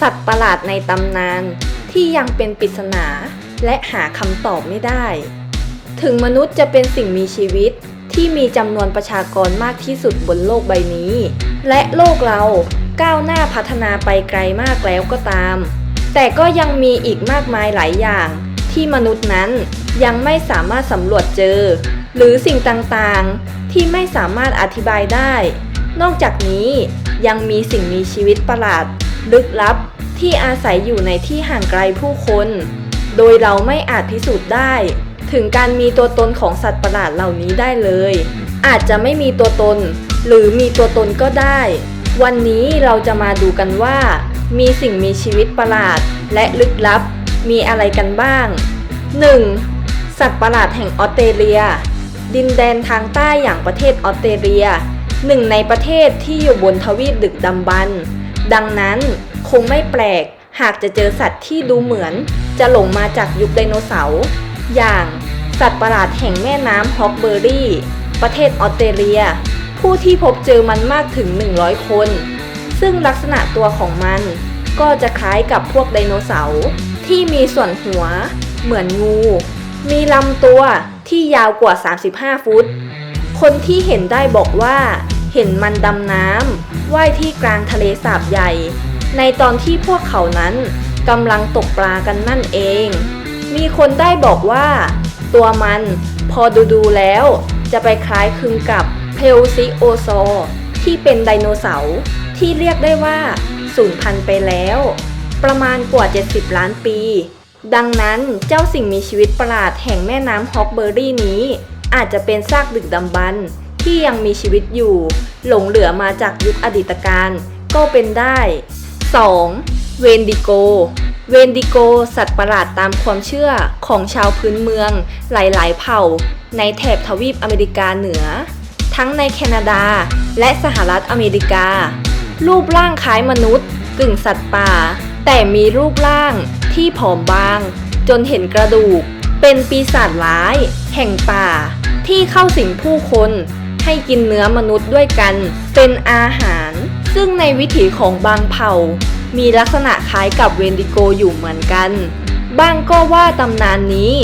สัตว์ประหลาดในตำนานที่ยังเป็นปริศนาและหาคำตอบไม่ได้ ถึงมนุษย์จะเป็นสิ่งมีชีวิตที่มีจำนวนประชากรมากที่สุดบนโลกใบนี้ และโลกเราก้าวหน้าพัฒนาไปไกลมากแล้วก็ตาม แต่ก็ยังมีอีกมากมายหลายอย่าง ที่มนุษย์นั้นยังไม่สามารถสำรวจเจอ หรือสิ่งต่างๆ ที่ไม่สามารถอธิบายได้ นอกจากนี้ยังมีสิ่งมีชีวิตประหลาด ลึกลับที่อาศัยอยู่ในที่ห่างไกลผู้คน โดยเราไม่อาจพิสูจน์ได้ ถึงการมีตัวตนของสัตว์ประหลาดเหล่านี้ได้เลย อาจจะไม่มีตัวตน หรือมีตัวตนก็ได้ วันนี้เราจะมาดูกันว่า มีสิ่งมีชีวิตประหลาดและลึกลับ มีอะไรกันบ้าง 1. สัตว์ประหลาดแห่งออสเตรเลีย ดินแดนทางใต้อย่างประเทศออสเตรเลียหนึ่งในประเทศที่อยู่บนทวีปดึกดำบรรพ์ ดังนั้นคงไม่แปลกหากจะเจอสัตว์ที่ดูเหมือนจะหลงมาจากยุคไดโนเสาร์อย่างสัตว์ประหลาดแห่งแม่น้ำฮอกเบอรี่ ประเทศออสเตรเลีย ผู้ที่พบเจอมันมากถึง 100 คน ซึ่งลักษณะตัวของมันก็จะคล้ายกับพวกไดโนเสาร์ที่มีส่วนหัว เหมือนงู มีลำตัวที่ยาวกว่า 35 ฟุต คนที่เห็นได้บอกว่า เห็นมันดำน้ำ ว่ายที่กลางทะเลสาบใหญ่ ในตอนที่พวกเขานั้นกำลังตกปลากันนั่นเอง มีคนได้บอกว่า ตัวมันพอดูดูๆแล้ว จะไปคล้ายคลึงกับเพลซิโอโซที่เป็นไดโนเสาร์ที่เรียกได้ว่าสูญพันธุ์ไปแล้ว ประมาณกว่า 70 ล้านปี ดังนั้นเจ้าสิ่งมีชีวิตประหลาดแห่งแม่น้ำฮอกเบอรี่นี้ อาจจะเป็นซากดึกดำบรรพ์ ที่ยังมีชีวิตอยู่ หลงเหลือมาจากยุคอดีตการก็เป็นได้ 2. เวนดิโก เวนดิโก สัตว์ประหลาดตามความเชื่อของชาวพื้นเมืองหลายๆ เผ่า ในแถบทวีปอเมริกาเหนือ ทั้งในแคนาดาและสหรัฐอเมริกา รูปร่างคล้ายมนุษย์ กึ่งสัตว์ป่า แต่มีรูปร่างที่ผอมบาง จนเห็นกระดูก เป็นปีศาจร้าย แห่งป่า ที่เข้าสิงผู้คน ให้กินเนื้อมนุษย์ด้วยกัน เป็นอาหาร ซึ่งในวิถีของบางเผ่า มีลักษณะคล้ายกับเวนดิโกอยู่เหมือนกันบางก็ว่าตำนานนี้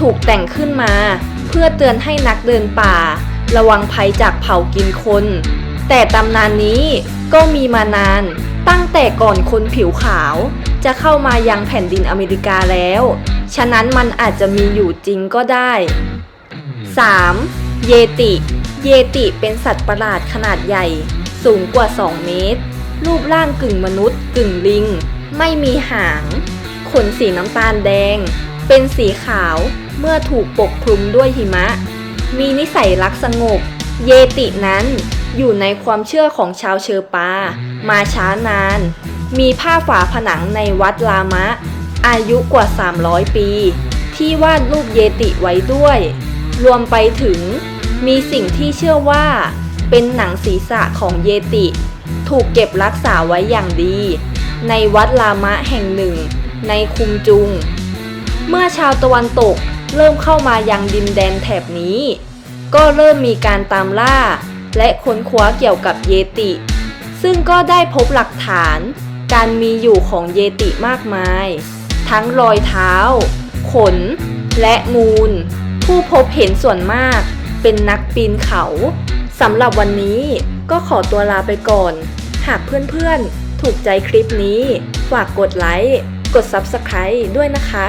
ถูกแต่งขึ้นมา เพื่อเตือนให้นักเดินป่า ระวังภัยจากเผ่ากินคน แต่ตำนานนี้ก็มีมานานตั้งแต่ก่อนคนผิวขาว จะเข้ามายังแผ่นดินอเมริกาแล้ว ฉะนั้นมันอาจจะมีอยู่จริงก็ได้ 3. เยติ เยติเป็นสัตว์ประหลาดขนาดใหญ่ สูงกว่า 2 เมตร รูปร่างกึ่งมนุษย์ กึ่งลิง ไม่มีหาง ขนสีน้ำตาลแดง เป็นสีขาวเมื่อถูกปกคลุมด้วยหิมะ มีนิสัยรักสงบ เยตินั้นอยู่ในความเชื่อของชาวเชอปา มาช้านาน มีผ้าฝาผนังในวัดลามะ อายุกว่า 300 ปี ที่วาดรูปเยติไว้ด้วย รวมไปถึง มีสิ่งที่เชื่อว่า เป็นหนังศีรษะของเยติ ถูกเก็บรักษาไว้อย่างดี ในวัดลามะแห่งหนึ่ง ในคุมจุง เมื่อชาวตะวันตกเริ่มเข้ามายังดินแดนแถบนี้ ก็เริ่มมีการตามล่า และค้นคว้าเกี่ยวกับเยติ ซึ่งก็ได้พบหลักฐาน การมีอยู่ของเยติมากมาย ทั้งรอยเท้า ขน และมูล ผู้พบเห็นส่วนมาก เป็นนักปีนเขาสำหรับวันนี้ก็ขอตัวลาไปก่อน หากเพื่อนๆ ถูกใจคลิปนี้ ฝากกดไลค์ กด Subscribe ด้วยนะคะ